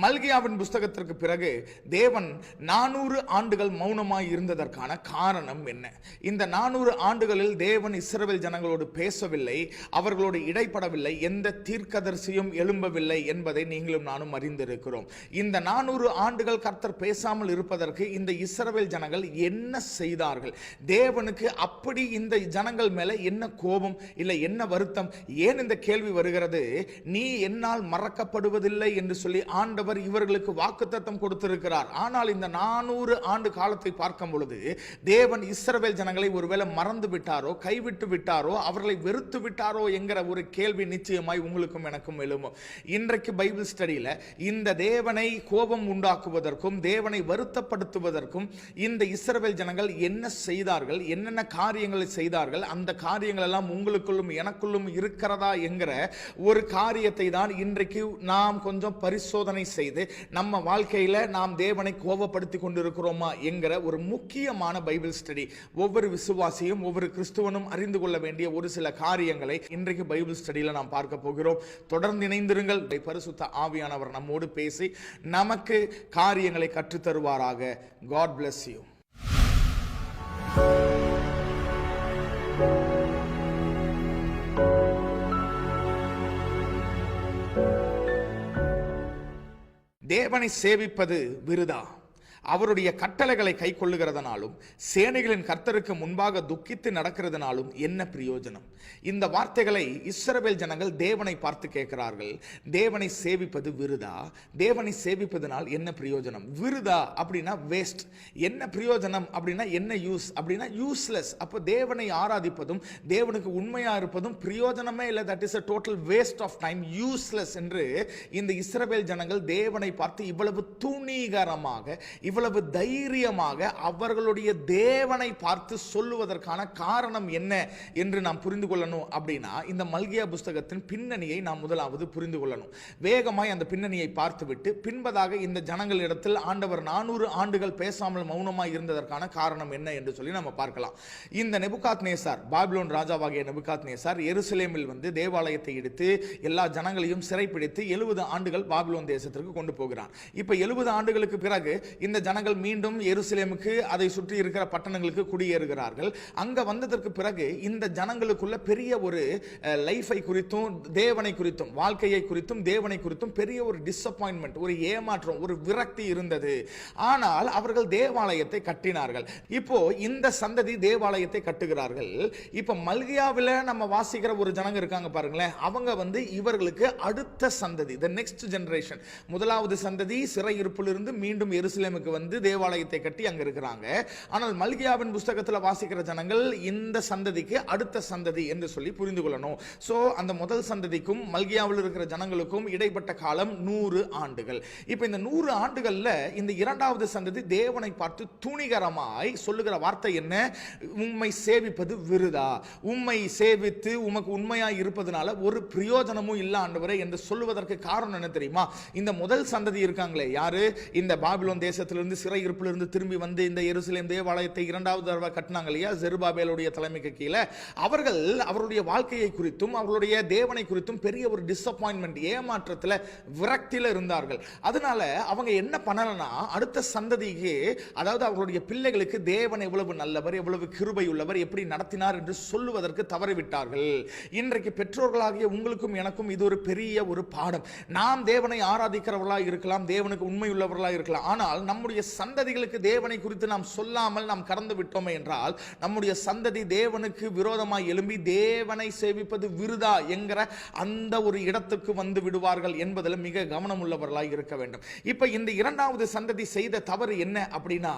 மல்கியாவின் புஸ்தகத்திற்கு பிறகு தேவன் நானூறு ஆண்டுகள் மௌனமாய் இருந்ததற்கான காரணம் என்ன? இந்த நானூறு ஆண்டுகளில் தேவன் இஸ்ரவேல் ஜனங்களோடு பேசவில்லை அவர்களோடு இடைப்படவில்லை எந்த தீர்க்கதரிசியும் எழும்பவில்லை என்பதை நீங்களும் நானும் அறிந்திருக்கிறோம். இந்த நானூறு ஆண்டுகள் கர்த்தர் பேசாமல் இருப்பதற்கு இந்த இஸ்ரவேல் ஜனங்கள் என்ன செய்தார்கள்? தேவனுக்கு அப்படி இந்த ஜனங்கள் மேலே என்ன கோபம் இல்லை என்ன வருத்தம்? ஏன் இந்த கேள்வி வருகிறது? நீ என்னால் மறக்கப்படுவதில்லை என்று சொல்லி ஆண்ட ஆண்டவர் இவர்களுக்கு வாக்குத்தத்தம் கொடுத்திருக்கிறார். ஆனால் இந்த நானூறு ஆண்டு காலத்தை பார்க்கும் பொழுது தேவன் இஸ்ரவேல் ஜனங்களை ஒருவேளை மறந்து விட்டாரோ கைவிட்டு விட்டாரோ அவர்களை வெறுத்து விட்டாரோ என்கிற ஒரு கேள்வி நிச்சயமாய் உங்களுக்கும் எனக்கும் எழும்பும். இன்றைக்கு பைபிள் ஸ்டடியில இந்த தேவனை கோபம் உண்டாக்குவதற்கும் தேவனை வருத்தப்படுத்துவதற்கும் இந்த இஸ்ரவேல் ஜனங்கள் என்ன செய்தார்கள் என்னென்ன காரியங்களை செய்தார்கள் அந்த காரியங்கள் எல்லாம் உங்களுக்குள்ளும் எனக்குள்ளும் இருக்கிறதா என்கிற ஒரு காரியத்தை தான் இன்றைக்கு நாம் கொஞ்சம் பரிசோதனை செய்து நம்ம வாழ்க்கையில் நாம் தேவனை கோபப்படுத்தி கொண்டிருக்கிறோமா என்கிற ஒரு முக்கியமான பைபிள் ஸ்டடி. ஒவ்வொரு விசுவாசியும் ஒவ்வொரு கிறிஸ்துவனும் அறிந்து கொள்ள வேண்டிய ஒரு சில காரியங்களை இன்றைக்கு பைபிள் ஸ்டடியில் நாம் பார்க்க போகிறோம். தொடர்ந்து இணைந்திருங்கள். பரிசுத்த ஆவியானவர் நம்மோடு பேசி நமக்கு காரியங்களை கற்றுத் தருவாராக. காட் பிளஸ் யூ தேவனை சேவிப்பது விருதா? அவருடைய கட்டளைகளை கை கொள்ளுகிறதுனாலும் சேனைகளின் கர்த்தருக்கு முன்பாக துக்கித்து நடக்கிறதுனாலும் என்ன பிரயோஜனம்? இந்த வார்த்தைகளை இஸ்ரவேல் ஜனங்கள் தேவனை பார்த்து கேட்கிறார்கள். தேவனை சேவிப்பது விருதா? தேவனை சேவிப்பதனால் என்ன பிரயோஜனம்? விருதா அப்படின்னா வேஸ்ட் என்ன பிரயோஜனம் அப்படின்னா என்ன யூஸ் அப்படின்னா யூஸ்லெஸ் அப்போ தேவனை ஆராதிப்பதும் தேவனுக்கு உண்மையாக இருப்பதும் பிரயோஜனமே இல்லை. That is a total waste of time useless என்று இந்த இஸ்ரவேல் ஜனங்கள் தேவனை பார்த்து இவ்வளவு துணிகரமாக இவ்வளவு தைரியமாக அவர்களுடைய தேவனை பார்த்து சொல்லுவதற்கான காரணம் என்ன என்று நாம் புரிந்து கொள்ளணும் அப்படின்னா இந்த மல்கியா புஸ்தகத்தின் பின்னணியை நாம் முதலாவது புரிந்து கொள்ளணும். வேகமாய் அந்த பின்னணியை பார்த்துவிட்டு பின்பதாக இந்த ஜனங்களிடத்தில் ஆண்டவர் நானூறு ஆண்டுகள் பேசாமல் மௌனமாக இருந்ததற்கான காரணம் என்ன என்று சொல்லி நம்ம பார்க்கலாம். இந்த நெபுகாத் நேசார் பாபிலோன் ராஜாவாகிய நெபுகாத் நேசார் எருசலேமில் வந்து தேவாலயத்தை எடுத்து எல்லா ஜனங்களையும் சிறைப்பிடித்து எழுபது ஆண்டுகள் பாபிலோன் தேசத்திற்கு கொண்டு போகிறான். இப்போ எழுபது ஆண்டுகளுக்கு பிறகு இந்த ஜனங்கள் மீண்டும் எருசலேமுக்கு அதை சுற்றி இருக்கிற பட்டணங்களுக்கு குடியேறுகிறார்கள். அங்கே வந்ததற்கு பிறகு இந்த ஜனங்களுக்குள்ள பெரிய ஒரு லைஃபை குறித்தும் தேவனை குறித்தும் வாழ்க்கையை குறித்தும் தேவனை குறித்தும் பெரிய ஒரு டிஸப்பாயின்மெண்ட் ஒரு ஏமாற்றம் ஒரு விரக்தி இருந்தது. ஆனால் அவர்கள் தேவாலயத்தை கட்டினார்கள். இப்போ இந்த சந்ததி தேவாலயத்தை கட்டுகிறார்கள். இப்போ மல்கியாவில் நம்ம வாசிக்கிற ஒரு ஜனங்க இருக்காங்க பாருங்களேன். அவங்க வந்து இவர்களுக்கு அடுத்த சந்ததி த நெக்ஸ்ட் ஜென்ரேஷன் முதலாவது சந்ததி சிறையிருப்பிலிருந்து மீண்டும் எருசலேமுக்கு வந்து தேவாலயத்தை கட்டி அங்க இருக்கிறாங்க. ஆனால் மல்கியாவின் புஸ்தகத்தில் வாசிக்கிற ஜனங்கள் இந்த சந்ததிக்கு அடுத்த சந்ததி என்று சொல்லி புரிந்து கொள்ளணும். ஸோ அந்த முதல் சந்ததிக்கும் மல்கியாவில் இருக்கிற ஜனங்களுக்கும் இடைப்பட்ட காலம் நூறு ஆண்டுகள். இப்போ இந்த நூறு ஆண்டுகள்ல இந்த இரண்டாவது சந்ததி தேவனை பார்த்து துணிகரமாய் சொல்லுகிற வார்த்தை என்ன? உண்மை சேவிப்பது விருதா? உண்மை சேவித்து உமக்கு உண்மையாய் இருப்பதனால ஒரு பிரயோஜனமும் இல்ல ஆண்டவரே என்று சொல்லுவதற்கு காரணம் என்ன தெரியுமா? இந்த முதல் சந்ததி இருக்காங்களே யாரு? இந்த பாபிலோன் தேசத்தில் சிறை இருப்பிலிருந்து திரும்பி வந்து இந்த எருசலேம் தேவாலயத்தை இரண்டாவது தடவை கட்டினாங்க இல்லையா? ஜெருபாபேலுடைய தலைமைக்கு கீழே. அவர்கள் அவருடைய வாழ்க்கையை குறித்தும் அவர்களுடைய தேவனை குறித்தும் பெரிய ஒரு டிஸப்பாயின்மெண்ட் ஏமாற்றத்தில் விரக்தியில் இருந்தார்கள். அதனால அவங்க என்ன பண்ணலன்னா அடுத்த சந்ததிக்கு அதாவது அவர்களுடைய பிள்ளைகளுக்கு தேவன் எவ்வளவு நல்லவர் எவ்வளவு கிருபை உள்ளவர் எப்படி நடத்தினார் என்று சொல்லுவதற்கு தவறிவிட்டார்கள். இன்றைக்கு பெற்றோர்களாகிய உங்களுக்கும் எனக்கும் இது ஒரு பெரிய ஒரு பாடம். நாம் தேவனை ஆராதிக்கிறவர்களாக இருக்கலாம் தேவனுக்கு உண்மை உள்ளவர்களாக இருக்கலாம். ஆனால் நம்முடைய சந்ததிகளுக்கு தேவனை குறித்து நாம் சொல்லாமல் நாம் கடந்து விட்டோமே என்றால் நம்முடைய சந்ததி தேவனுக்கு விரோதமாய் எழும்பி தேவனை சேவிப்பது விருதா என்கிற அந்த ஒரு இடத்துக்கு வந்து விடுவார்கள் என்பதில் மிக கவனம் உள்ளவர்களாக இருக்க வேண்டும். இப்ப இந்த இரண்டாவது சந்ததி செய்த தவறு என்ன அப்படின்னா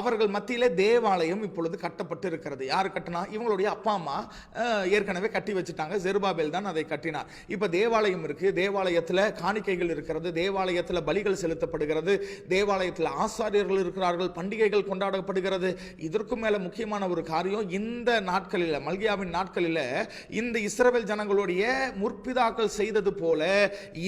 அவர்கள் மத்தியிலே தேவாலயம் இப்பொழுது கட்டப்பட்டு இருக்கிறது. யார் கட்டினா? இவங்களுடைய அப்பா அம்மா ஏற்கனவே கட்டி வச்சுட்டாங்க. ஜெருபாபேல் தான் அதை கட்டினார். இப்போ தேவாலயம் இருக்கு. தேவாலயத்தில் காணிக்கைகள் இருக்கிறது. தேவாலயத்தில் பலிகள் செலுத்தப்படுகிறது. தேவாலயத்தில் ஆசை ஆசாரியர்கள் இருக்கிறார்கள் பண்டிகைகள் கொண்டாடப்படுகிறது. இதற்கும் மேல முக்கியமான ஒரு காரியம் இந்த நாட்களில் மல்கியாவின் நாட்களில் இந்த இஸ்ரவேல் ஜனங்களுடைய முற்பிதாக்கள் செய்தது போல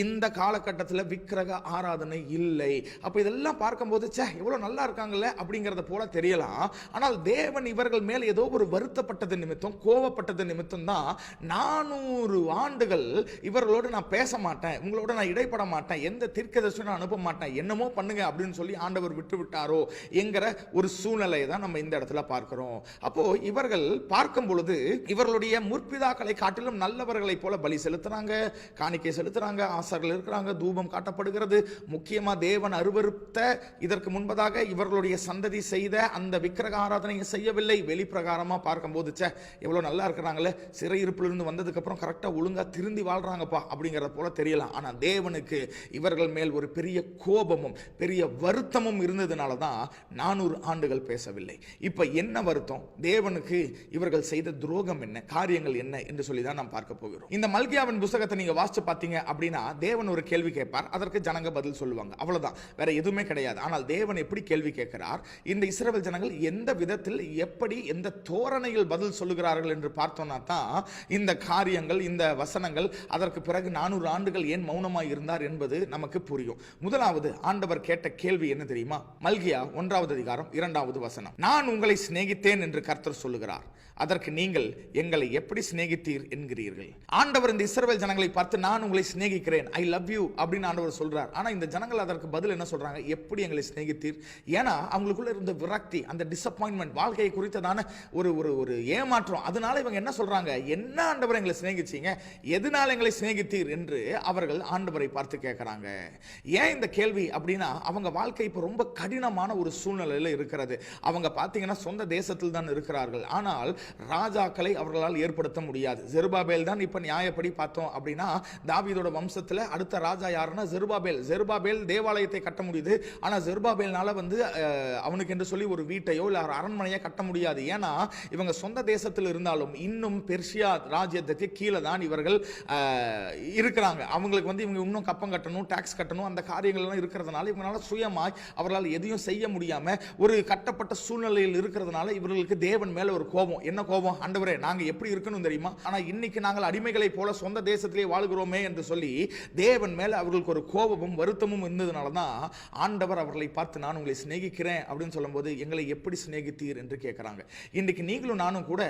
இந்த காலகட்டத்தில் விக்கிரக ஆராதனை இல்லை. அப்போ இதெல்லாம் பார்க்கும்போது ச்சே எவ்வளோ நல்லா இருக்காங்கல்ல அப்படிங்கறத போல தெரியலாம். ஆனால் தேவன் இவர்கள் மேல் ஏதோ ஒரு வருத்தப்பட்டது நிமித்தம் கோவப்பட்டது நிமித்தம் தான் நானூறு ஆண்டுகள் இவர்களோடு நான் பேச மாட்டேன் உங்களோட நான் இடைப்பட மாட்டேன் எந்த தீர்க்கதரிசனம் அனுப்ப மாட்டேன் என்னமோ பண்ணுங்க அப்படின்னு சொல்லி ஆண்டவர் விட்டு விட்டாரோ என்கிற ஒரு சூழ்நிலையை தான் நம்ம இந்த இடத்துல பார்க்கிறோம். அப்போ இவர்கள் பார்க்கும் பொழுது இவர்களுடைய முற்பிதாக்களை காட்டிலும் நல்லவர்களைப் போல பலி செலுத்துறாங்க காணிக்கை செலுத்துறாங்க ஆசார்கள் இருக்கிறாங்க தூபம் காட்டப்படுகிறது. முக்கியமா தேவன் அருவருத்த இதற்கு முன்பதாக இவர்களுடைய சந்ததி செய்த அந்த விக்கிரக ஆராதனையை செய்யவில்லை. வெளிப்பிரகாரமா பார்க்கும்போது சே எவ்வளவு நல்லா இருக்கிறாங்களே சிறையிருப்பிலிருந்து வந்ததுக்கு அப்புறம் கரெக்டா ஒழுங்கா திருந்தி வாழ்றாங்கப்பா அப்படிங்கறத போல தெரியலாம். ஆனா தேவனுக்கு இவர்கள் மேல் ஒரு பெரிய கோபமும் பெரிய வருத்தமும் இருந்ததுனால தான் நானூறு ஆண்டுகள் பேசவில்லை. இப்ப என்ன வருத்தம்? தேவனுக்கு இவர்கள் செய்த துரோகம் என்ன? காரியங்கள் என்ன? என்று சொல்லி தான் நாம் பார்க்க போகிறோம். இந்த மல்கியாவின் புஸ்தகத்தை நீங்க வாசிச்சு பார்த்தீங்க அப்படின்னா தேவன் ஒரு கேள்வி கேட்பார் அதற்கு ஜனங்க பதில் சொல்லுவாங்க. அவ்வளவுதான். வேற எதுவுமே கிடையாது. ஆனால் தேவன் எப்படி கேள்வி கேட்கிறார்? இந்த இஸ்ரவேல் ஜனங்கள் எந்த விதத்தில் எப்படி எந்த தோரணையில் பதில் சொல்லுகிறார்கள் என்று பார்த்தோம்னா தான் இந்த காரியங்கள் இந்த வசனங்கள் அதற்கு பிறகு நானூறு ஆண்டுகள் ஏன் மௌனமாக இருந்தார் என்பது நமக்கு புரியும். முதலாவது ஆண்டவர் கேட்ட கேள்வி என்ன தெரியும்? மல்கியா ஒன்றாவது அதிகாரம் இரண்டாவது வசனம். நான் உங்களை சிநேகித்தேன் என்று கர்த்தர் சொல்லுகிறார். அதற்கு நீங்கள் எங்களை எப்படி சிநேகித்தீர் என்கிறீர்கள். ஆண்டவர் இந்த இஸ்ரவேல் ஜனங்களை பார்த்து நான் உங்களை சிநேகிக்கிறேன் ஐ லவ் யூ அப்படின்னு ஆண்டவர் சொல்றார். ஆனா இந்த ஜனங்கள் அதற்கு பதில் என்ன சொல்றாங்க? எப்படி எங்களை சிநேகித்தீர்? ஏன்னா அவங்களுக்குள்ள இருந்த விரக்தி அந்த டிசப்பாயின்மெண்ட் வாழ்க்கையை குறித்ததான ஒரு ஒரு ஒரு ஏமாற்றம். அதனால இவங்க என்ன சொல்றாங்க? என்ன ஆண்டவர் எங்களை சிநேகிச்சீங்க? எதனால எங்களை சிநேகித்தீர் என்று அவர்கள் ஆண்டவரை பார்த்து கேட்கிறாங்க ஏன் இந்த கேள்வி அப்படின்னா அவங்க வாழ்க்கை இப்போ ரொம்ப கடினமான ஒரு சூழ்நிலையில் இருக்கிறது. அவங்க பார்த்தீங்கன்னா சொந்த தேசத்தில் தான் இருக்கிறார்கள். ஆனால் ராஜாக்களை அவர்களால் ஏற்படுத்த முடியாது. ஜெருபாபேல் தான் இப்போ நியாயப்படி பார்த்தோம் அப்படின்னா தாவிதோட வம்சத்தில் அடுத்த ராஜா யாருன்னா ஜெருபாபேல். ஜெருபாபேல் தேவாலயத்தை கட்ட முடியுது. ஆனால் ஜெருபாபேல்னால வந்து அவனுக்கு என்று சொல்லி ஒரு வீட்டையோ இல்லை அரண்மனையோ அரண்மனையை கட்ட முடியாது. ஏன்னா இவங்க சொந்த தேசத்தில் இருந்தாலும் இன்னும் பெர்ஷியா ராஜ்யத்துக்கு கீழே தான் இவர்கள் இருக்கிறாங்க. அவங்களுக்கு வந்து இவங்க இன்னும் கப்பம் கட்டணும் டேக்ஸ் கட்டணும் அந்த காரியங்கள் எல்லாம் இருக்கிறதுனால இவங்களால சுயமாய் அவர்களால் எதையும் செய்ய முடியாமல் ஒரு கட்டப்பட்ட சூழ்நிலையில் இருக்கிறதுனால இவர்களுக்கு தேவன் மேலே ஒரு கோபம். என்ன கோபம்? ஆண்டவரே நாங்கள் எப்படி இருக்கணும் தெரியுமா? ஆனால் இன்னைக்கு நாங்கள் அடிமைகளை போல சொந்த தேசத்திலே வாழ்கிறோமே என்று சொல்லி தேவன் மேலே அவர்களுக்கு ஒரு கோபமும் வருத்தமும் இருந்ததுனால தான் ஆண்டவர் அவர்களை பார்த்து நான் உங்களை சிநேகிக்கிறேன் அப்படின்னு சொல்லும்போது எங்களை எப்படி சிநேகித்தீர்? என்று கேட்குறாங்க இன்றைக்கு நீங்களும் நானும் கூட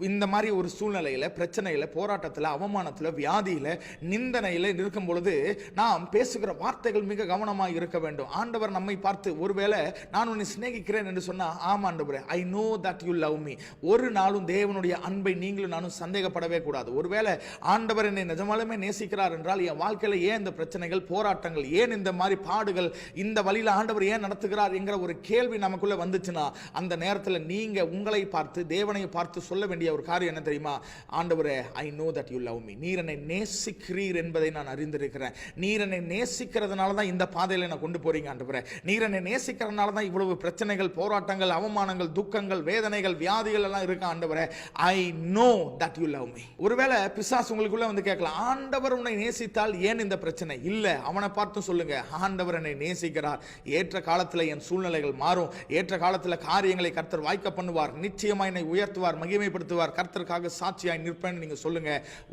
இந்த மாதிரி ஒரு சூழ்நிலையில் பிரச்சனையில் போராட்டத்தில் அவமானத்தில் வியாதியில் நிந்தனையில் இருக்கும் பொழுது நாம் பேசுகிற வார்த்தைகள் மிக கவனமாக இருக்க வேண்டும். ஆண்டவர் நம்மை பார்த்து ஒருவேளை நான் உன்னை சிநேகிக்கிறேன் என்று சொன்னால் ஆமாண்டவரே I know that you love me ஒரு நாளும் தேவனுடைய அன்பை நீங்களும் நானும் சந்தேகப்படவே கூடாது. ஒருவேளை ஆண்டவர் என்னை நிஜமாலுமே நேசிக்கிறார் என்றால் என் வாழ்க்கையில் ஏன் இந்த பிரச்சனைகள் போராட்டங்கள் ஏன் இந்த மாதிரி பாடுகள் இந்த வழியில் ஆண்டவர் ஏன் நடத்துகிறார் என்கிற ஒரு கேள்வி நமக்குள்ளே வந்துச்சுன்னா அந்த நேரத்தில் நீங்கள் உங்களை பார்த்து தேவனை பார்த்து சொல்ல வேண்டிய ஒரு காரியம் என்ன தெரியுமா? ஆண்டவரே I know that you love me நீர் என்னை நேசிக்கிறீர் என்பதை நான் அறிந்திருக்கிறேன். நீர் என்னை நேசிக்கிறதுனால தான் இந்த பாதையில் நான் கொண்டு போறீங்க ஆண்டவரே. நீர் என்னை நேசிக்கிறதுனால தான் இவ்வளவு பிரச்சனைகள் போராட்டங்கள் அவமானங்கள் துக்கங்கள் வேதனைகள் வியாதிகள் எல்லாம் இருக்கான் ஆண்டவரே I know that you love me ஒருவேளை பிசாஸ் உங்களுக்குள்ள வந்து கேட்கலாம் ஆண்டவர் உன்னை நேசித்தால் ஏன் இந்த பிரச்சனை? இல்லை அவனை பார்த்து சொல்லுங்க ஆண்டவர் என்னை நேசிக்கிறார். ஏற்ற காலத்தில் என் சூழ்நிலைகள் மாறும். ஏற்ற காலத்தில் காரியங்களை கர்த்தர் வாய்க்க பண்ணுவார். நிச்சயமாக என்னை உயர்த்துவார் மகிமைப்படுத்துவார். கர்த்தருக்காக சாட்சியாய் நிற்பேன்னு நீங்கள் சொல்லுங்க.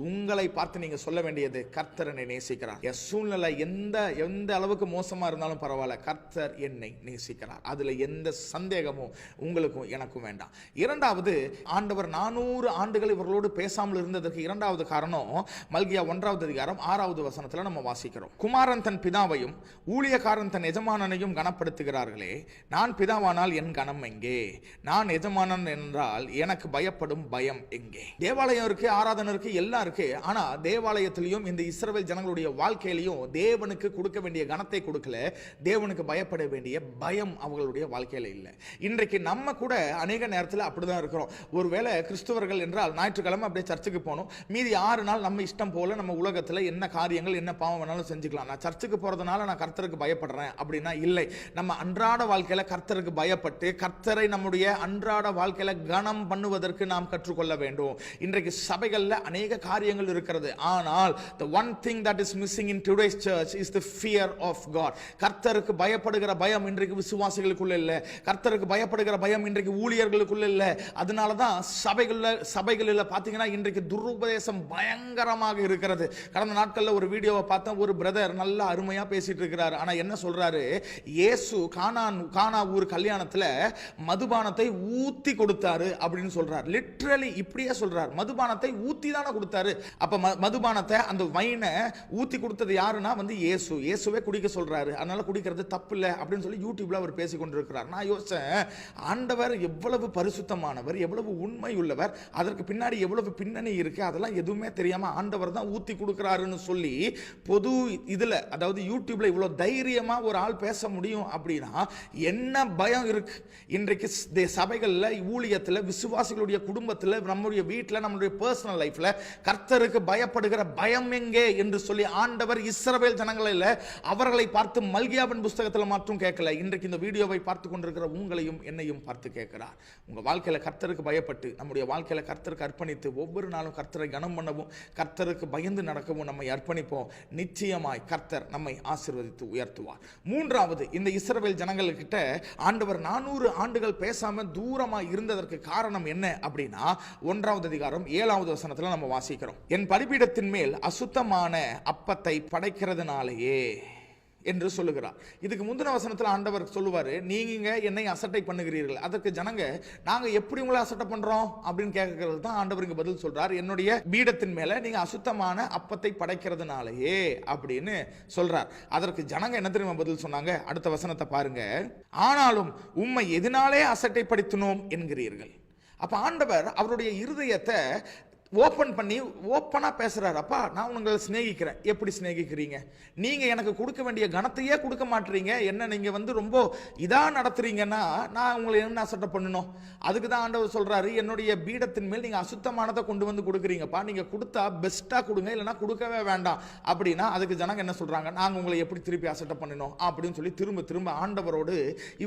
உங்களை பார்த்து நீங்கள் சொல்ல வேண்டியது கர்த்தர் என்னை நேசிக்கிறார். என் சூழ்நிலை எந்த எந்த அளவுக்கு மோசமாக இருந்தாலும் பரவாயில்ல கர்த்தர் என்னை நேசிக்கிறார். அதில் எந்த சந்தேகமும் உங்களுக்கும் எனக்கும் வேண்டாம். இரண்டாவது ஆண்டவர் நானூறு ஆண்டுகள் இவர்களோடு பேசாமல் இருந்ததற்கு இரண்டாவது காரணம் மல்கியா ஒன்றாவது அதிகாரம் ஆறாவது வசனத்துல நம்ம வாசிக்கிறோம். குமாரன் தன் பிதாவையும் ஊழியக்காரன் தன் எஜமானனையும் கனப்படுத்துகிறார்களே நான் பிதாவானால் என் கனம் எங்கே? நான் எஜமானன் என்றால் எனக்கு பயப்படும் பயம் எங்கே? தேவாலயம் இருக்கு ஆராதனை இருக்கு எல்லாம் இருக்கு. ஆனா தேவாலயத்திலையும் இந்த இஸ்ரவேல் ஜனங்களுடைய வாழ்க்கையிலையும் தேவனுக்கு கொடுக்க வேண்டிய கனத்தை கொடுக்கல தேவனுக்கு பயப்பட வேண்டிய பயம் அவங்களுடைய வாழ்க்கையில இல்லை. இன்றைக்கு நம்ம கூட அநேக நேரத்தில் அப்படிதான் இருக்கிறோம். ஒருவேளை கிறிஸ்துவர்கள் என்றால் ஞாயிற்றுக்கிழமை அப்படியே சர்ச்சுக்கு போகணும். மீதி ஆறு நாள் நம்ம இஷ்டம் போல நம்ம உலகத்தில் என்ன காரியங்கள் என்ன பாவம் வேணாலும் செஞ்சுக்கலாம். நான் சர்ச்சுக்கு போகிறதுனால நான் கர்த்தருக்கு பயப்படுறேன் அப்படின்னா இல்லை. நம்ம அன்றாட வாழ்க்கையில் கர்த்தருக்கு பயப்பட்டு கர்த்தரை நம்முடைய அன்றாட வாழ்க்கையில் கனம் பண்ணுவதற்கு நாம் கற்றுக்கொள்ள வேண்டும். இன்றைக்கு சபைகளில் அநேக காரியங்கள் இருக்கிறது. ஆனால் the one thing that is missing in today's church is the fear of God கர்த்தருக்கு பயப்படுகிற பயம் இன்றைக்கு விசுவாசிகளுக்குள்ள இல்லை. கர்த்தருக்கு பயப்படுகிற பயம் இன்றைக்கு ஊழியர்களுக்குள்ள இல்லை. அதனால தான் சபைகளில் சபைகளில் பார்த்தீங்கன்னா இன்றைக்கு துருபதேசம் பயங்கரமாக இருக்கிறது. கடந்த நாட்களில் ஒரு வீடியோவை பார்த்தா ஒரு பிரதர் நல்லா அருமையாக பேசிட்டு இருக்கிறாரு ஆனால் என்ன சொல்கிறாரு இயேசு கானான் கானா ஊர் கல்யாணத்தில் மதுபானத்தை ஊற்றி கொடுத்தாரு அப்படின்னு சொல்கிறார் லிட்ரலி இப்படியே சொல்கிறார் மதுபானத்தை ஊற்றி தானே கொடுத்தாரு. அப்போ ம- மதுபானத்தை அந்த வைனை ஊற்றி கொடுத்தது யாருன்னா வந்து இயேசு இயேசுவே குடிக்க சொல்கிறாரு அதனால் குடிக்கிறது தப்பு இல்லை அப்படின்னு சொல்லி யூடியூப்பில் அவர் பேசி கொண்டிருக்கிறார் நான் யோசித்தேன் ஆண்டவர் எவ்வளவு பரிசுத்தமானவர் எவ்வளவு உண்மை உள்ளவர் அதற்கு பின்னாடி எவ்வளவு பின்னணி இருக்கு அதெல்லாம் எதுவுமே தெரியாம ஆண்டவர் தான் ஊத்தி கொடுக்குறாருன்னு சொல்லி பொது இதுல அதாவது யூடியூப்ல இவ்வளவு தைரியமா ஒரு ஆள் பேச முடியும் அப்படின்னா என்ன பயம் இருக்கு? இன்றைக்கு சபைகள்ல ஊழியத்துல விசுவாசிகளுடைய குடும்பத்துல நம்முடைய வீட்டுல நம்மளுடைய பர்சனல் லைஃப்ல கர்த்தருக்கு பயப்படுகிற பயம் எங்கே என்று சொல்லி ஆண்டவர் இஸ்ரவேல் ஜனங்களில் அவர்களை பார்த்து மல்கியாவின் புஸ்தகத்தில் மட்டும் கேட்கல. இன்றைக்கு இந்த வீடியோவை பார்த்து கொண்டிருக்கிற உங்களையும் என்னையும் பார்த்து கேட்கிறார். உங்க வாழ்க்கையில கர்த்தருக்கு பயப்பட்டு நம்முடைய வாழ்க்கையில கர்த்தருக்கு அர்ப்பணித்து ஒவ்வொரு நாளும் கர்த்தரை கனம் பண்ணவும் கர்த்தருக்கு பயந்து நடக்கவும் நம்மை அர்ப்பணிப்போம். நிச்சயமாய் கர்த்தர் நம்மை ஆசிர்வதித்து உயர்த்துவார். மூன்றாவது இந்த இஸ்ரவேல் ஜனங்கள்கிட்ட ஆண்டவர் நானூறு ஆண்டுகள் பேசாமல் தூரமா இருந்ததற்கு காரணம் என்ன அப்படின்னா ஒன்றாவது அதிகாரம் ஏழாவது வசனத்துல நம்ம வாசிக்கிறோம். என் பலிபீடத்தின் மேல் அசுத்தமான அப்பத்தை படைக்கிறதுனாலேயே. என்று சொல்லுகிறார். இதுக்கு முந்தின வசனத்தில் ஆண்டவர் சொல்லுவார் நீங்க என்னை அசட்டை பண்ணுகிறீர்கள். அதற்கு ஜனங்க நாங்கள் எப்படி உங்களை அசட்டை பண்ணுறோம் அப்படின்னு கேட்கறது தான் ஆண்டவருக்கு பதில் சொல்கிறார் என்னுடைய பீடத்தின் மேலே நீங்கள் அசுத்தமான அப்பத்தை படைக்கிறதுனாலயே அப்படின்னு சொல்கிறார் அதற்கு ஜனங்க என்ன தெரியுமா பதில் சொன்னாங்க? அடுத்த வசனத்தை பாருங்க. ஆனாலும் உம்மை எதனாலே அசட்டை படுத்தினோம்? என்கிறீர்கள். அப்போ ஆண்டவர் அவருடைய இருதயத்தை ஓப்பன் பண்ணி ஓப்பனாக பேசுகிறாரு அப்பா நான் உங்களை சிநேகிக்கிறேன். எப்படி சிநேகிக்கிறீங்க? நீங்கள் எனக்கு கொடுக்க வேண்டிய கணத்தையே கொடுக்க மாட்டீங்க. என்ன நீங்கள் வந்து ரொம்ப இதாக நடத்துறீங்கன்னா நான் உங்களை என்ன அசட்டை பண்ணணும்? அதுக்கு தான் ஆண்டவர் சொல்கிறாரு என்னுடைய பீடத்தின் மேல் நீங்கள் அசுத்தமானதை கொண்டு வந்து கொடுக்குறீங்கப்பா. நீங்கள் கொடுத்தா பெஸ்ட்டாக கொடுங்க இல்லைன்னா கொடுக்கவே வேண்டாம். அப்படின்னா அதுக்கு ஜனங்க என்ன சொல்கிறாங்க நாங்கள் உங்களை எப்படி திருப்பி அசட்டை பண்ணணும்? அப்படின்னு சொல்லி திரும்ப திரும்ப ஆண்டவரோடு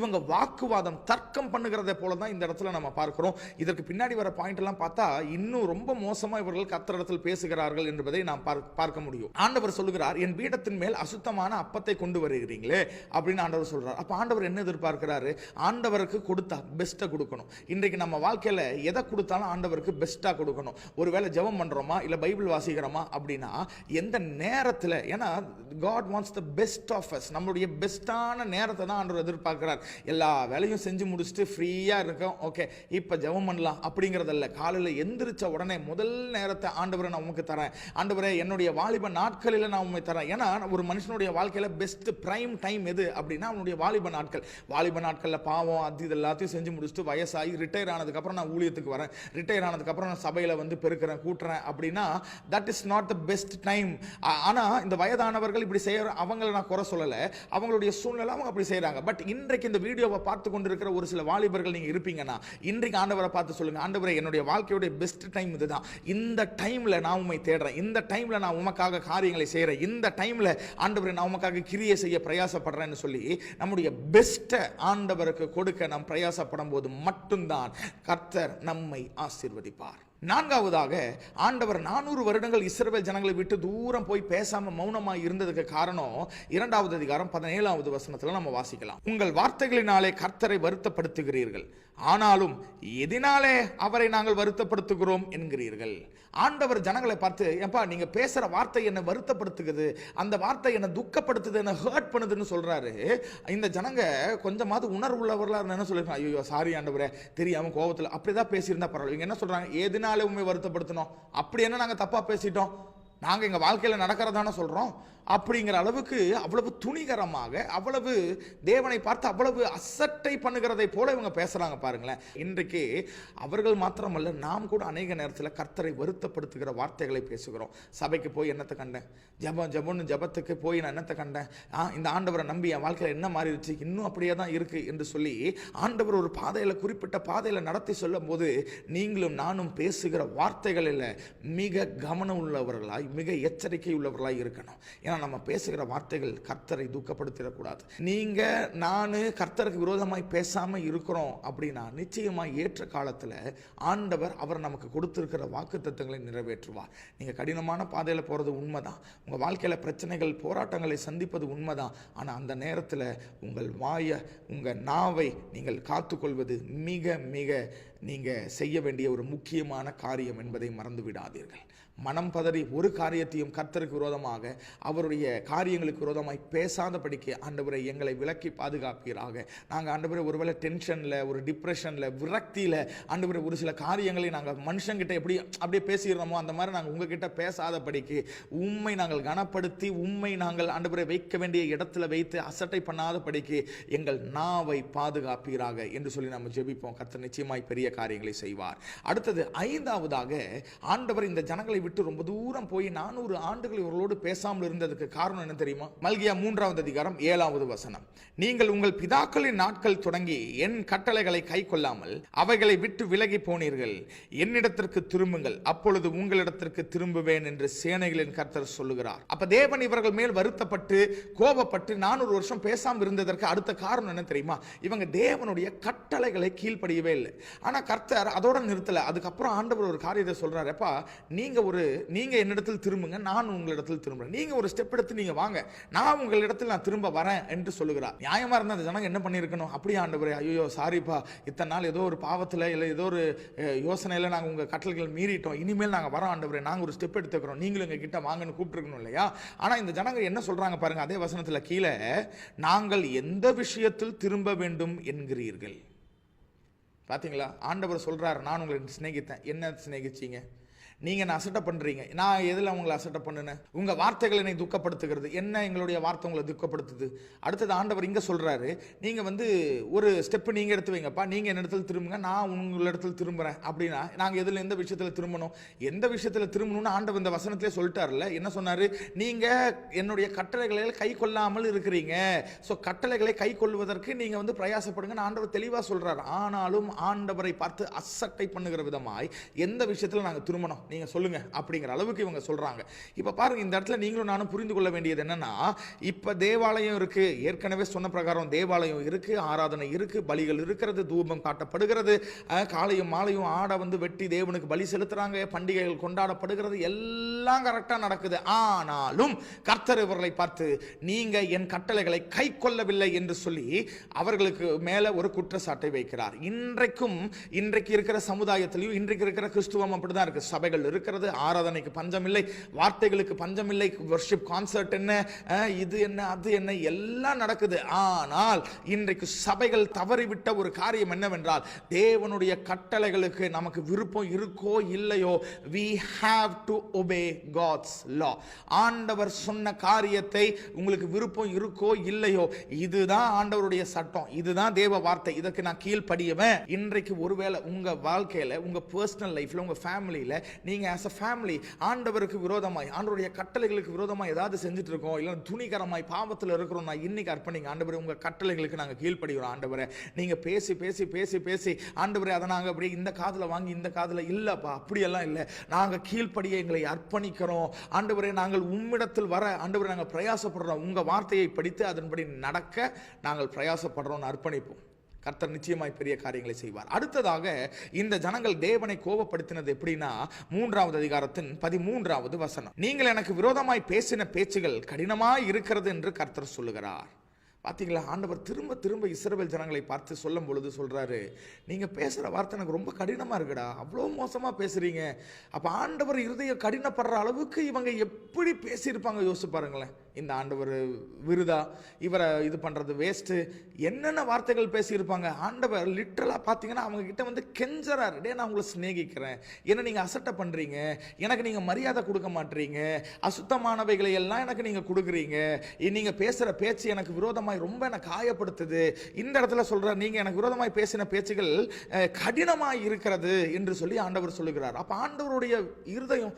இவங்க வாக்குவாதம் தர்க்கம் பண்ணுகிறதை போல தான் இந்த இடத்துல நம்ம பார்க்குறோம். இதற்கு பின்னாடி வர பாயிண்ட்லாம் பார்த்தா இன்னும் ரொம்ப மோசம் இவர்கள் கத்தரிடத்தில் பேசுகிறார்கள் என்பதை நாம் பார்க்க- பார்க்க முடியும். ஆண்டவர் சொல்லுகிறார் என் பீடத்தின் மேல் அசுத்தமான அப்பத்தை கொண்டு வருகிறீங்களே அப்படின்னு ஆண்டவர் சொல்றார். அப்போ ஆண்டவர் என்ன எதிர்பார்க்கிறாரு? ஆண்டவருக்கு கொடுத்தா பெஸ்ட்டை கொடுக்கணும். இன்றைக்கு நம்ம வாழ்க்கையில் எதை கொடுத்தாலும் ஆண்டவருக்கு பெஸ்ட்டாக கொடுக்கணும். ஒருவேளை ஜெபம் பண்ணுறோமா இல்லை பைபிள் வாசிக்கிறோமா? அப்படின்னா எந்த நேரத்தில் ஏன்னா God wants the best of us நம்மளுடைய பெஸ்ட்டான நேரத்தை தான் ஆண்டவர் எதிர்பார்க்கிறார். எல்லா வேலையும் செஞ்சு முடிச்சுட்டு ஃப்ரீயாக இருக்கோம். ஓகே இப்போ ஜெபம் பண்ணலாம் அப்படிங்கிறதல்ல. காலையில் எந்திரிச்ச உடனே முதல் முதல் நேரத்தை ஆண்டவரை நான் உமக்கு தரேன். ஆண்டவரே என்னுடைய வாலிப நாட்களில் நான் உண்மை தரேன். ஏன்னா ஒரு மனுஷனுடைய வாழ்க்கையில் பெஸ்ட் பிரைம் டைம் எது அப்படின்னா அவனுடைய வாலிப நாட்கள். வாலிப நாட்களில் பாவம் அது இது எல்லாத்தையும் செஞ்சு முடிச்சுட்டு வயசாகி ரிட்டையர் ஆனதுக்கப்புறம் நான் ஊழியத்துக்கு வரேன். ரிட்டையர் ஆனதுக்கப்புறம் நான் சபையில் வந்து பெருக்கிறேன் கூட்டுறேன் அப்படின்னா that is not the best time ஆனால் இந்த வயதானவர்கள் இப்படி செய்கிற அவங்கள நான் குறை சொல்லலை. அவங்களுடைய சூழ்நிலை அவங்க அப்படி செய்கிறாங்க பட் இன்றைக்கு இந்த வீடியோவை பார்த்து கொண்டிருக்கிற ஒரு சில வாலிபர்கள் நீங்கள் இருப்பீங்கன்னா இன்றைக்கு ஆண்டவரை பார்த்து சொல்லுங்கள் ஆண்டவரே என்னுடைய வாழ்க்கையுடைய பெஸ்ட் டைம் இதுதான். இந்த டைம்ல நான் உண்மை தேடுறேன். இந்த டைம்ல நான் உமக்காக காரியங்களை செய்கிறேன் இந்த டைம்ல ஆண்டவரை நான் உமக்காக கிரியை செய்ய பிரயாசப்படுறேன்னு சொல்லி நம்முடைய பெஸ்ட்டை ஆண்டவருக்கு கொடுக்க நாம் பிரயாசப்படும் போது மட்டும்தான் கர்த்தர் நம்மை ஆசிர்வதிப்பார். நான்காவதாக ஆண்டவர் நானூறு வருடங்கள் இஸ்ரவேல் ஜனங்களை விட்டு தூரம் போய் பேசாம மௌனமாக இருந்ததுக்கு காரணம் இரண்டாவது அதிகாரம் பதினேழாவது வசனத்தில் நம்ம வாசிக்கலாம். உங்கள் வார்த்தைகளினாலே கர்த்தரை வருத்தப்படுத்துகிறீர்கள். ஆனாலும் எதினாலே அவரை நாங்கள் வருத்தப்படுத்துகிறோம் என்கிறீர்கள். ஆண்டவர் ஜனங்களை பார்த்து ஏப்பா நீங்க பேசுற வார்த்தை என்னை வருத்தப்படுத்துகிறது அந்த வார்த்தை என்னை துக்கப்படுத்துது என்னை ஹர்ட் பண்ணுதுன்னு சொல்றாரு. இந்த ஜனங்க கொஞ்சமாவது உணர்வு உள்ளவர்களா என்ன சொல்லிருக்காங்க ஐயோ சாரி ஆண்டவரே தெரியாம அப்படி அப்படிதான் பேசியிருந்தா பரவாயில்ல. இவங்க என்ன சொல்றாங்க? எதனால உண்மை வருத்தப்படுத்தணும் அப்படி என்ன நாங்க தப்பா பேசிட்டோம்? நாங்க எங்க வாழ்க்கையில நடக்கிறதான சொல்றோம்? அப்படிங்கிற அளவுக்கு அவ்வளவு துணிகரமாக அவ்வளவு தேவனை பார்த்து அவ்வளவு அசட்டை பண்ணுகிறதை போல இவங்க பேசுறாங்க பாருங்களேன். இன்றைக்கு அவர்கள் மாத்திரமல்ல நாம் கூட அநேக நேரத்தில் கர்த்தரை வருத்தப்படுத்துகிற வார்த்தைகளை பேசுகிறோம். சபைக்கு போய் என்னத்தை கண்டேன்? ஜெபம் ஜபம்னு ஜெபத்துக்கு போய் நான் என்னத்தை கண்டேன்? ஆ இந்த ஆண்டவரை நம்பி என் வாழ்க்கையில் என்ன மாறிடுச்சு? இன்னும் அப்படியே தான் இருக்கு என்று சொல்லி ஆண்டவர் ஒரு பாதையில் குறிப்பிட்ட பாதையில் நடத்தி சொல்லும் போது நீங்களும் நானும் பேசுகிற வார்த்தைகளில் மிக கவனம் உள்ளவர்களாய் மிக எச்சரிக்கை உள்ளவர்களாய் இருக்கணும். ஏன்னா ஆனால் நம்ம பேசுகிற வார்த்தைகள் கர்த்தரை தூக்கப்படுத்திடக்கூடாது. நீங்க நான் கர்த்தருக்கு விரோதமாய் பேசாம இருக்கிறோம் அப்படின்னா நிச்சயமா ஏற்ற காலத்துல ஆண்டவர் அவர் நமக்கு கொடுத்திருக்கிற வாக்கு தத்துவங்களை நிறைவேற்றுவார். நீங்க கடினமான பாதையில போறது உண்மைதான். உங்க வாழ்க்கையில பிரச்சனைகள் போராட்டங்களை சந்திப்பது உண்மைதான். ஆனா அந்த நேரத்துல உங்கள் வாயை உங்க நாவை நீங்கள் காத்துக்கொள்வது மிக மிக நீங்க செய்ய வேண்டிய ஒரு முக்கியமான காரியம் என்பதை மறந்து விடாதீர்கள் மனம் பதறி ஒரு காரியத்தையும் கர்த்தருக்கு விரோதமாக அவருடைய காரியங்களுக்கு விரோதமாய் பேசாதபடிக்கு ஆண்டவரை எங்களை விலக்கி பாதுகாப்பீராக. நாங்கள் ஆண்டவரை ஒருவேளை டென்ஷனில் ஒரு டிப்ரெஷனில் விரக்தியில் ஆண்டவரை ஒரு சில காரியங்களை நாங்கள் மனுஷங்கிட்ட எப்படி அப்படியே பேசிடுறோமோ அந்த மாதிரி நாங்கள் உங்ககிட்ட பேசாதபடிக்கு உண்மை நாங்கள் கனப்படுத்தி உண்மை நாங்கள் ஆண்டவரை வைக்க வேண்டிய இடத்துல வைத்து அசட்டை பண்ணாதபடிக்கு எங்கள் நாவை பாதுகாப்பீராக என்று சொல்லி நம்ம ஜெபிப்போம். கர்த்தர் நிச்சயமாய் பெரிய காரியங்களை செய்வார். அடுத்தது ஐந்தாவதாக ஆண்டவர் இந்த ஜனங்களை விட்டு ரொம்ப தூரம் போய் நானூறு ஆண்டுகள் இவர்களோடு பேசாமல் இருந்ததுக்கு காரணம் என்ன தெரியுமா? மல்கியா மூன்றாவது அதிகாரம் ஏழாவது வசனம். நீங்கள் உங்கள் பிதாக்களின் நாட்கள் தொடங்கி என் கட்டளைகளை கை கொள்ளாமல் அவைகளை விட்டு விலகி போனீர்கள். என்னிடத்திற்கு திரும்புங்கள். அப்பொழுது உங்களிடத்திற்கு திரும்புவேன் என்று சேனைகளின் கர்த்தர் சொல்லுகிறார். அப்ப தேவன் இவர்கள் மேல் வருத்தப்பட்டு கோபப்பட்டு நானூறு வருஷம் பேசாமல் இருந்ததற்கு அடுத்த காரணம் என்ன தெரியுமா? இவங்க தேவனுடைய கட்டளைகளை கீழ்ப்படியவே இல்லை. ஆனா கர்த்தர் அதோட நிறுத்தல. அதுக்கப்புறம் ஆண்டவர் ஒரு காரியத்தை சொல்றாருப்பா நீங்க ஒரு நீங்க என்னிடத்தில் திரும்புங்க நான் உங்களிடத்தில் திரும்புகிறேன் நீங்கள் ஒரு ஸ்டெப் எடுத்து நீங்கள் வாங்க. நான் உங்களிடத்தில் நான் திரும்ப வரேன் என்று சொல்லுகிறார். நியாயமாக இருந்தால் அந்த ஜனங்க என்ன பண்ணியிருக்கணும்? அப்படியே ஆண்டவரே ஐயோ சாரிப்பா. இத்தனை நாள் ஏதோ ஒரு பாவத்தில் இல்லை ஏதோ ஒரு யோசனையில் நாங்கள் உங்கள் கட்டளைகள் மீறிட்டோம். இனிமேல் நாங்கள் வரோம் ஆண்டவரே. நாங்கள் ஒரு ஸ்டெப் எடுத்துக்கிறோம். நீங்களும் எங்கள் கிட்ட வாங்கன்னு கூப்பிட்டுருக்கணும் இல்லையா? ஆனால் இந்த ஜனங்கள் என்ன சொல்கிறாங்க பாருங்க அதே வசனத்தில் கீழே நாங்கள் எந்த விஷயத்தில் திரும்ப வேண்டும் என்கிறீர்கள். பார்த்தீங்களா ஆண்டவர் சொல்கிறார் நான் உங்களை சிநேகித்தேன். என்ன சிநேகிச்சீங்க? நீங்கள் என்ன அசட்டை பண்ணுறீங்க நான் எதில் உங்களை அசட்டை பண்ணுனேன் உங்கள் வார்த்தைகள் என்னை துக்கப்படுத்துகிறது? என்ன எங்களுடைய வார்த்தை உங்களை துக்கப்படுத்துது? அடுத்தது ஆண்டவர் இங்கே சொல்கிறாரு நீங்கள் வந்து ஒரு ஸ்டெப்பு நீங்கள் எடுத்து வைங்கப்பா. நீங்கள் என்ன இடத்துல திரும்புங்க நான் உங்கள் இடத்துல திரும்புகிறேன் அப்படின்னா நாங்கள் எதில் எந்த விஷயத்தில் திரும்பணும்? எந்த விஷயத்தில் திரும்பணும்னு ஆண்டவர் இந்த வசனத்திலே சொல்லிட்டார்ல என்ன சொன்னார்? நீங்கள் என்னுடைய கட்டளைகளை கை கொள்ளாமல் இருக்கிறீங்க. ஸோ கட்டளைகளை கை கொள்வதற்கு நீங்கள் வந்து பிரயாசப்படுங்க ஆண்டவர் தெளிவாக சொல்கிறார் ஆனாலும் ஆண்டவரை பார்த்து அசட்டை பண்ணுகிற விதமாய் எந்த விஷயத்தில் நாங்கள் திரும்பணும்? நீங்கள் சொல்லுங்க அப்படிங்கிற அளவுக்கு இவங்க சொல்கிறாங்க இப்போ பாருங்கள் இந்த இடத்துல நீங்களும் நானும் புரிந்து கொள்ள வேண்டியது என்னென்னா இப்போ தேவாலயம் இருக்குது ஏற்கனவே சொன்ன பிரகாரம் தேவாலயம் இருக்குது ஆராதனை இருக்குது பலிகள் இருக்கிறது தூபம் காட்டப்படுகிறது. காலையும் மாலையும் ஆடை வந்து வெட்டி தேவனுக்கு பலி செலுத்துகிறாங்க பண்டிகைகள் கொண்டாடப்படுகிறது. எல்லாம் கரெக்டாக நடக்குது. ஆனாலும் கர்த்தர் இவர்களை பார்த்து நீங்கள் என் கட்டளைகளை கை கொள்ளவில்லை என்று சொல்லி அவர்களுக்கு மேலே ஒரு குற்றச்சாட்டை வைக்கிறார். இன்றைக்கும் இன்றைக்கு இருக்கிற சமுதாயத்திலையும் இன்றைக்கு இருக்கிற கிறிஸ்துவம் அப்படிதான் இருக்குது சபைகள் இருக்கிறது ஆராதனைக்கு பஞ்சமில்லை வார்த்தைகளுக்கு பஞ்சமில்லை வர்ஷிப் கான்சர்ட் என்ன இது என்ன அது என்ன எல்லாம் நடக்குது. ஆனால் இன்றைக்கு சபைகள் தவறிவிட்ட ஒரு காரியம் என்னவென்றால் தேவனுடைய கட்டளைகளுக்கு நமக்கு விருப்பம் இருக்கோ இல்லையோ we have to obey God's law ஆண்டவர் சொன்ன காரியத்தை உங்களுக்கு விருப்பம் இருக்கோ இல்லையோ இதுதான் ஆண்டவருடைய சட்டம் இதுதான் தேவ வார்த்தை இதற்கு நான் கீழ்ப்படியவன். இன்றைக்கு ஒருவேளை உங்க வாழ்க்கையில உங்க பர்சனல் லைஃப்ல உங்க ஃபேமிலியில நீங்கள் ஆஸ் அ ஃபேமிலி ஆண்டவருக்கு விரோதமாய் ஆண்டவருடைய கட்டளைகளுக்கு விரோதமாக ஏதாவது செஞ்சுட்டு இருக்கோம் இல்லை துணிகரமாய் பாவத்தில் இருக்கிறோம் நான் இன்னைக்கு அர்ப்பணிங்க. ஆண்டவர் உங்கள் கட்டளைகளுக்கு நாங்கள் கீழ்ப்படுகிறோம் ஆண்டவரை. நீங்கள் பேசி பேசி பேசி பேசி ஆண்டவரை அதை நாங்கள் அப்படியே இந்த காதில் வாங்கி இந்த காதில் இல்லைப்பா அப்படியெல்லாம் இல்லை. நாங்கள் கீழ்ப்படிய எங்களை அர்ப்பணிக்கிறோம். ஆண்டவரை நாங்கள் உம்மிடத்தில் வர ஆண்டவரை நாங்கள் பிரயாசப்படுறோம். உங்கள் வார்த்தையை படித்து அதன்படி நடக்க நாங்கள் பிரயாசப்படுறோம்னு அர்ப்பணிப்போம். கர்த்தர் நிச்சயமாய் பெரிய காரியங்களை செய்வார். அடுத்ததாக இந்த ஜனங்கள் தேவனை கோபப்படுத்தினது எப்படின்னா மூன்றாவது அதிகாரத்தின் பதிமூன்றாவது வசனம். நீங்கள் எனக்கு விரோதமாய் பேசின பேச்சுகள் கடினமாய் இருக்கிறது என்று கர்த்தர் சொல்லுகிறார். பார்த்தீங்களா ஆண்டவர் திரும்ப திரும்ப இஸ்ரவேல் ஜனங்களை பார்த்து சொல்லும் பொழுது சொல்கிறாரு நீங்கள் பேசுகிற வார்த்தை எனக்கு ரொம்ப கடினமாக இருக்குடா. அவ்வளோ மோசமாக பேசுகிறீங்க அப்போ ஆண்டவர் இருதயம் கடினப்படுற அளவுக்கு இவங்க எப்படி பேசியிருப்பாங்க? யோசிச்சு பாருங்களேன். இந்த ஆண்டவர் விருதா? இவரை இது பண்ணுறது வேஸ்ட்டு என்னென்ன வார்த்தைகள் பேசியிருப்பாங்க? ஆண்டவர் லிட்ரலாக பார்த்தீங்கன்னா அவங்கக்கிட்ட வந்து கெஞ்சரார் டே நான் உங்களை சிநேகிக்கிறேன். என்ன நீங்கள் அசட்டை பண்ணுறீங்க எனக்கு நீங்கள் மரியாதை கொடுக்க மாட்டீங்க. அசுத்தமானவைகளை எல்லாம் எனக்கு நீங்கள் கொடுக்குறீங்க. நீங்கள் பேசுகிற பேச்சு எனக்கு விரோதமாய் ரொம்ப எனக்கு காயப்படுத்துது. இந்த இடத்துல சொல்கிற நீங்கள் எனக்கு விரோதமாய் பேசின பேச்சுகள் கடினமாக இருக்கிறது என்று சொல்லி ஆண்டவர் சொல்லுகிறார். அப்போ ஆண்டவருடைய இருதயம்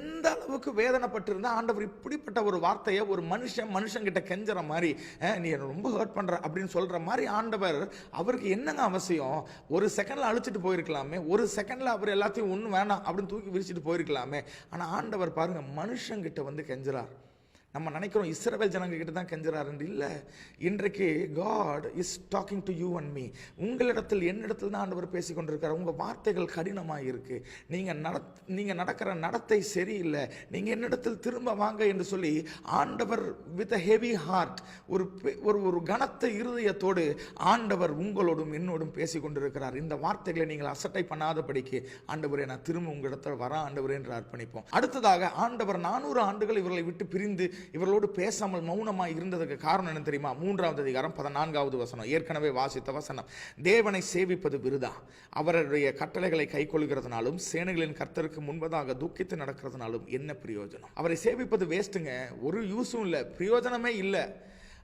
எந்த அளவுக்கு வேதனைப்பட்டிருந்தால் ஆண்டவர் இப்படிப்பட்ட ஒரு வார்த்தையை ஒரு மனுஷன் மனுஷன் மனுஷங்கிட்ட கெஞ்சுற மாதிரி நீ ரொம்ப ஹர்ட் பண்ற அப்படின்னு சொல்ற மாதிரி ஆண்டவர் அவருக்கு என்னங்க அவசியம்? ஒரு செகண்ட்ல அழிச்சிட்டு போயிருக்கலாமே ஒரு செகண்ட்ல அவர் எல்லாத்தையும் ஒன்றும் வேணாம் அப்படின்னு தூக்கி விரிச்சிட்டு போயிருக்கலாமே. ஆனா ஆண்டவர் பாருங்க மனுஷங்கிட்ட வந்து கெஞ்சுறார். நம்ம நினைக்கிறோம் இஸ்ரவேல் ஜனங்கக்கிட்ட தான் கெஞ்சுறாருன்னு இல்லை. இன்றைக்கு God is talking to you and me உங்களிடத்தில் என்னிடத்தில் தான் ஆண்டவர் பேசி கொண்டிருக்கார் உங்கள் வார்த்தைகள் கடினமாக இருக்குது நீங்கள் நட நீங்கள் நடக்கிற நடத்தை சரியில்லை. நீங்கள் என்னிடத்தில் திரும்ப வாங்க என்று சொல்லி ஆண்டவர் வித் அ ஹெவி ஹார்ட் ஒரு பெ- ஒரு ஒரு கனத்த இருதயத்தோடு ஆண்டவர் உங்களோடும் என்னோடும் பேசி கொண்டிருக்கிறார் இந்த வார்த்தைகளை நீங்கள் அசட்டை பண்ணாதபடிக்கு ஆண்டவரே நான் திரும்ப உங்களிடத்தில் வர ஆண்டவரே என்று அர்ப்பணிப்போம். அடுத்ததாக ஆண்டவர் நானூறு ஆண்டுகள் இவர்களை விட்டு பிரிந்து இவர்களோடு பேசாமல் மௌனமாக இருந்ததுக்கு காரணம் என்ன தெரியுமா? மூன்றாவது அதிகாரம் பதினான்காவது வசனம். ஏற்கனவே வாசித்த வசனம். தேவனை சேவிப்பது விருதா? அவருடைய கட்டளைகளை கைக்கொள்கிறதுனாலும் சேனைகளின் கர்த்தருக்கு முன்பதாக துக்கித்து நடக்கிறதுனாலும் என்ன பிரயோஜனம்? அவரை சேவிப்பது வேஸ்ட்டுங்க ஒரு யூஸும் இல்லை பிரயோஜனமே இல்லை.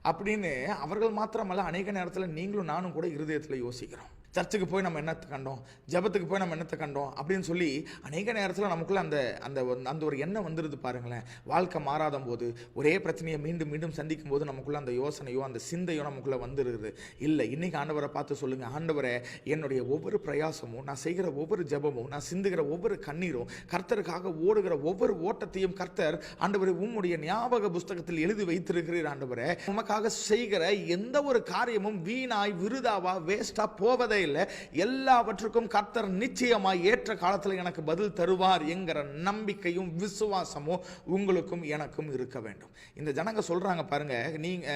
அப்படின்னு அவர்கள் மாத்திரமல்ல அநேக நேரத்தில் நீங்களும் நானும் கூட இருதயத்தில் யோசிக்கிறோம். சர்ச்சுக்கு போய் நம்ம என்னத்தை கண்டோம்? ஜெபத்துக்கு போய் நம்ம என்னத்தை கண்டோம்? அப்படின்னு சொல்லி அநேக நேரத்தில் நமக்குள்ள அந்த அந்த அந்த ஒரு எண்ணம் வந்துடுது பாருங்களேன். வாழ்க்கை மாறாத போது ஒரே பிரச்சனையை மீண்டும் மீண்டும் சந்திக்கும் போது நமக்குள்ள அந்த யோசனையோ அந்த சிந்தையோ நமக்குள்ள வந்துடுது இல்லை இன்னைக்கு ஆண்டவரை பார்த்து சொல்லுங்க. ஆண்டவரை என்னுடைய ஒவ்வொரு பிரயாசமும் நான் செய்கிற ஒவ்வொரு ஜெபமும் நான் சிந்துகிற ஒவ்வொரு கண்ணீரும் கர்த்தருக்காக ஓடுகிற ஒவ்வொரு ஓட்டத்தையும் கர்த்தர் ஆண்டவரை உம்முடைய ஞாபக புஸ்தகத்தில் எழுதி வைத்திருக்கிறீர் ஆண்டவரை. உமக்காக செய்கிற எந்த ஒரு காரியமும் வீணாய் விருதாவா வேஸ்டா போவதை இல்லை எல்லாவற்றுக்கும் கர்த்தர் நிச்சயமா ஏற்ற காலத்தில் எனக்கு பதில் தருவார் என்கிற நம்பிக்கையும் விசுவாசமும் உங்களுக்கும் எனக்கும் இருக்க வேண்டும். இந்த ஜனங்க சொல்றாங்க பாருங்க நீங்க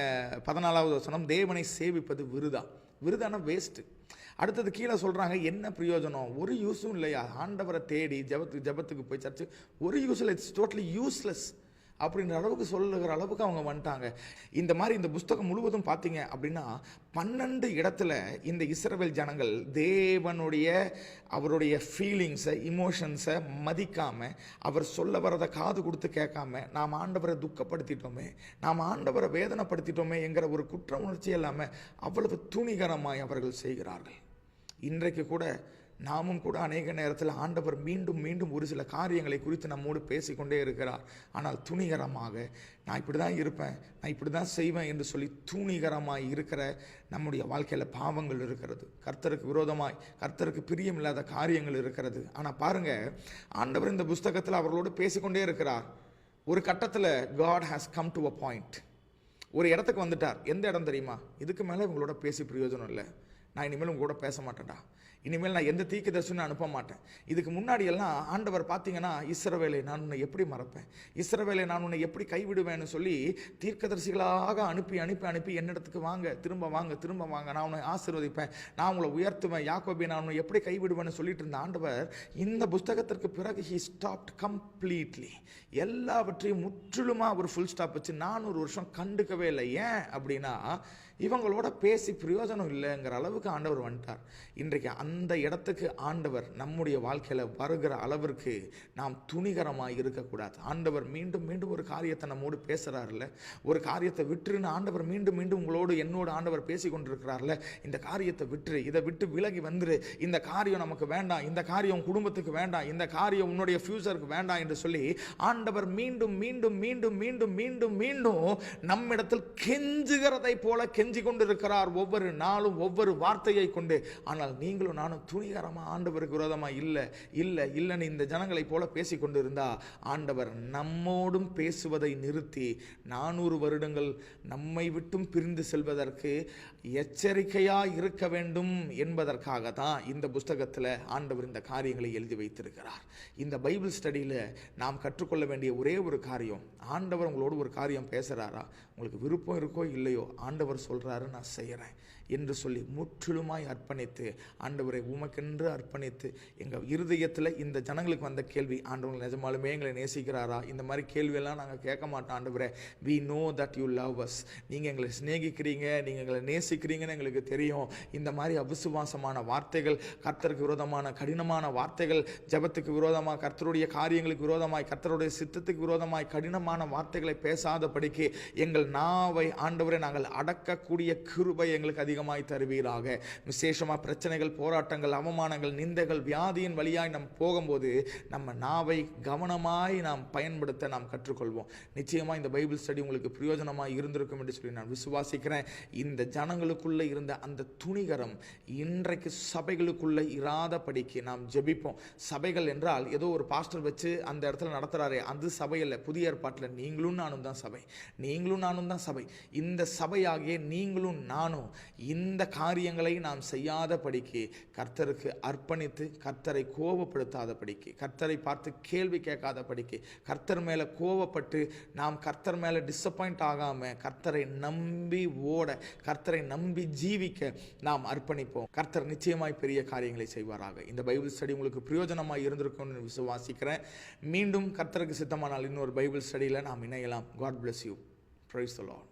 பதினாலாவது வசனம் தேவனை சேவிப்பது விருதா? விருதான வேஸ்ட்டு அடுத்தது கீழே சொல்றாங்க என்ன பிரயோஜனம்? ஒரு யூஸும் இல்லையா? ஆண்டவரை தேடி ஜெபத்துக்கு ஜெபத்துக்கு போய் சர்ச்சு ஒரு யூஸ் இல்லை இட்ஸ் டோட்டலி யூஸ்லெஸ் அப்படின்ற அளவுக்கு சொல்லுகிற அளவுக்கு அவங்க வந்துட்டாங்க. இந்த மாதிரி இந்த புஸ்தகம் முழுவதும் பார்த்தீங்க அப்படின்னா பன்னெண்டு இடத்துல இந்த இஸ்ரவேல் ஜனங்கள் தேவனுடைய அவருடைய ஃபீலிங்ஸை இமோஷன்ஸை மதிக்காமல் அவர் சொல்ல வரதை காது கொடுத்து கேட்காம நாம் ஆண்டவரை துக்கப்படுத்திட்டோமே நாம் ஆண்டவரை வேதனைப்படுத்திட்டோமே என்கிற ஒரு குற்ற உணர்ச்சி இல்லாமல் அவ்வளவு துணிகரமாய் அவர்கள் செய்கிறார்கள். இன்றைக்கு கூட நாமும் கூட அநேக நேரத்தில் ஆண்டவர் மீண்டும் மீண்டும் ஒரு சில காரியங்களை குறித்து நம்மோடு பேசிக்கொண்டே இருக்கிறார். ஆனால் துணிகரமாக நான் இப்படி தான் இருப்பேன் நான் இப்படி தான் செய்வேன் என்று சொல்லி துணிகரமாக இருக்கிற நம்முடைய வாழ்க்கையில் பாவங்கள் இருக்கிறது. கர்த்தருக்கு விரோதமாய் கர்த்தருக்கு பிரியமில்லாத காரியங்கள் இருக்கிறது. ஆனால் பாருங்க ஆண்டவர் இந்த புஸ்தகத்தில் அவர்களோடு பேசிக்கொண்டே இருக்கிறார். ஒரு கட்டத்தில் God has come to a point ஒரு இடத்துக்கு வந்துட்டார். எந்த இடம் தெரியுமா? இதுக்கு மேலே இவங்களோட பேசி பிரயோஜனம் இல்லை. நான் இனிமேல் உங்க கூட பேச மாட்டேன்டா. இனிமேல் நான் எந்த தீக்கு தரிசனம் அனுப்ப மாட்டேன். இதுக்கு முன்னாடி எல்லாம் ஆண்டவர் பார்த்தீங்கன்னா இஸ்ரவேலை நான் உன்னை எப்படி மறப்பேன்? இஸ்ரவேலை நான் உன்னை எப்படி கைவிடுவேன்னு சொல்லி தீர்க்கதரிசிகளாக அனுப்பி அனுப்பி அனுப்பி என்னிடத்துக்கு வாங்க திரும்ப வாங்க திரும்ப வாங்க. நான் உன்னை ஆசீர்வதிப்பேன். நான் உங்களை உயர்த்துவேன். யாக்கோபி நான் உன்னை எப்படி கைவிடுவேன்னு சொல்லிட்டு இருந்த ஆண்டவர் இந்த புஸ்தகத்திற்கு பிறகு ஹி ஸ்டாப்ட் கம்ப்ளீட்லி எல்லாவற்றையும் முற்றிலுமாக ஒரு ஃபுல் ஸ்டாப் வச்சு நானூறு வருஷம் கண்டுக்கவே இல்லை. ஏன் அப்படின்னா இவங்களோட பேசி பிரயோஜனம் இல்லைங்கிற அளவுக்கு ஆண்டவர் வந்துட்டார். இன்றைக்கு அந்த இடத்துக்கு ஆண்டவர் நம்முடைய வாழ்க்கையில் வருகிற அளவிற்கு நாம் துணிகரமாக இருக்கக்கூடாது. ஆண்டவர் மீண்டும் மீண்டும் ஒரு காரியத்தை நம்மோடு பேசுகிறாருல்ல ஒரு காரியத்தை விட்டுருன்னு ஆண்டவர் மீண்டும் மீண்டும் உங்களோடு என்னோடு ஆண்டவர் பேசி கொண்டிருக்கிறார்ல. இந்த காரியத்தை விட்டுரு இதை விட்டு விலகி வந்துரு. இந்த காரியம் நமக்கு வேண்டாம் இந்த காரியம் குடும்பத்துக்கு வேண்டாம் இந்த காரியம் உன்னுடைய ஃபியூச்சருக்கு வேண்டாம் என்று சொல்லி ஆண்டவர் மீண்டும் மீண்டும் மீண்டும் மீண்டும் மீண்டும் மீண்டும் நம்மிடத்தில் கெஞ்சுகிறதை போல கெஞ்சு கொண்டிருக்கிறார் ஒவ்வொரு நாளும் ஒவ்வொரு வார்த்தையை கொண்டு. ஆனால் நீங்களும் நானும் துணிகரமாக ஆண்டவருக்கு விரோதமாக இல்லை இல்லை இல்லைன்னு இந்த ஜனங்களைப் போல பேசி கொண்டிருந்தா ஆண்டவர் நம்மோடும் பேசுவதை நிறுத்தி நானூறு வருடங்கள் நம்மை விட்டும் பிரிந்து செல்வதற்கு எச்சரிக்கையாக இருக்க வேண்டும் என்பதற்காக தான் இந்த புஸ்தகத்தில் ஆண்டவர் இந்த காரியங்களை எழுதி வைத்திருக்கிறார். இந்த பைபிள் ஸ்டடியில் நாம் கற்றுக்கொள்ள வேண்டிய ஒரே ஒரு காரியம் ஆண்டவர் உங்களோடு ஒரு காரியம் பேசுகிறாரா உங்களுக்கு விருப்பம் இருக்கோ இல்லையோ ஆண்டவர் சொல்கிறாரு நான் செய்கிறேன் என்று சொல்லி முற்றிலுமாய் அர்ப்பணித்து ஆண்டவரை உமக்கென்று அர்ப்பணித்து எங்கள் இருதயத்தில் இந்த ஜனங்களுக்கு வந்த கேள்வி ஆண்டவங்களை நிஜமாலுமே எங்களை நேசிக்கிறாரா? இந்த மாதிரி கேள்வியெல்லாம் நாங்கள் கேட்க மாட்டோம் ஆண்டவரே. We know that you love us நீங்கள் எங்களை சிநேகிக்கிறீங்க நீங்கள் எங்களை நேசிக்கிறீங்கன்னு எங்களுக்கு தெரியும். இந்த மாதிரி அவிசுவாசமான வார்த்தைகள் கர்த்தருக்கு விரோதமான கடினமான வார்த்தைகள் ஜெபத்துக்கு விரோதமாக கர்த்தருடைய காரியங்களுக்கு விரோதமாய் கர்த்தருடைய சித்தத்துக்கு விரோதமாய் கடினமான வார்த்தைகளை பேசாதபடிக்கு எங்கள் நாவை ஆண்டவரை நாங்கள் அடக்கக்கூடிய கிருபை எங்களுக்கு அதிகம் அநேகமாய் தருவீராக. விசேஷமாக பிரச்சனைகள் போராட்டங்கள் அவமானங்கள் நிந்தைகள் வியாதியின் வழியாய் நாம் போகும்போது நம்ம நாவை கவனமாய் நாம் பயன்படுத்த நாம் கற்றுக்கொள்வோம். நிச்சயமாக இந்த பைபிள் ஸ்டடி உங்களுக்கு பிரயோஜனமாக இருந்திருக்கும் என்று சொல்லி நான் விசுவாசிக்கிறேன். இந்த ஜனங்களுக்குள்ளே இருந்த அந்த துணிகரம் இன்றைக்கு சபைகளுக்குள்ளே இராதபடிக்கு நாம் ஜெபிப்போம். சபைகள் என்றால் ஏதோ ஒரு பாஸ்டர் வச்சு அந்த இடத்துல நடத்துகிறாரே அது சபையில் புதிய ஏற்பாட்டில் நீங்களும் நானும் தான் சபை. நீங்களும் நானும் தான் சபை. இந்த சபையாகிய நீங்களும் நானும் இந்த காரியங்களை நாம் செய்யாத படிக்கு கர்த்தருக்கு அர்ப்பணித்து கர்த்தரை கோபப்படுத்தாத படிக்கு கர்த்தரை பார்த்து கேள்வி கேட்காத படிக்கு கர்த்தர் மேலே கோவப்பட்டு நாம் கர்த்தர் மேலே டிசப்பாயிண்ட் ஆகாமல் கர்த்தரை நம்பி ஓட கர்த்தரை நம்பி ஜீவிக்க நாம் அர்ப்பணிப்போம். கர்த்தர் நிச்சயமாய் பெரிய காரியங்களை செய்வாராக. இந்த பைபிள் ஸ்டடி உங்களுக்கு பிரயோஜனமாக இருந்திருக்கும்னு விசுவாசிக்கிறேன். மீண்டும் கர்த்தருக்கு சித்தமானால் இன்னொரு பைபிள் ஸ்டடியில் நாம் இணையலாம். God bless you praise Lord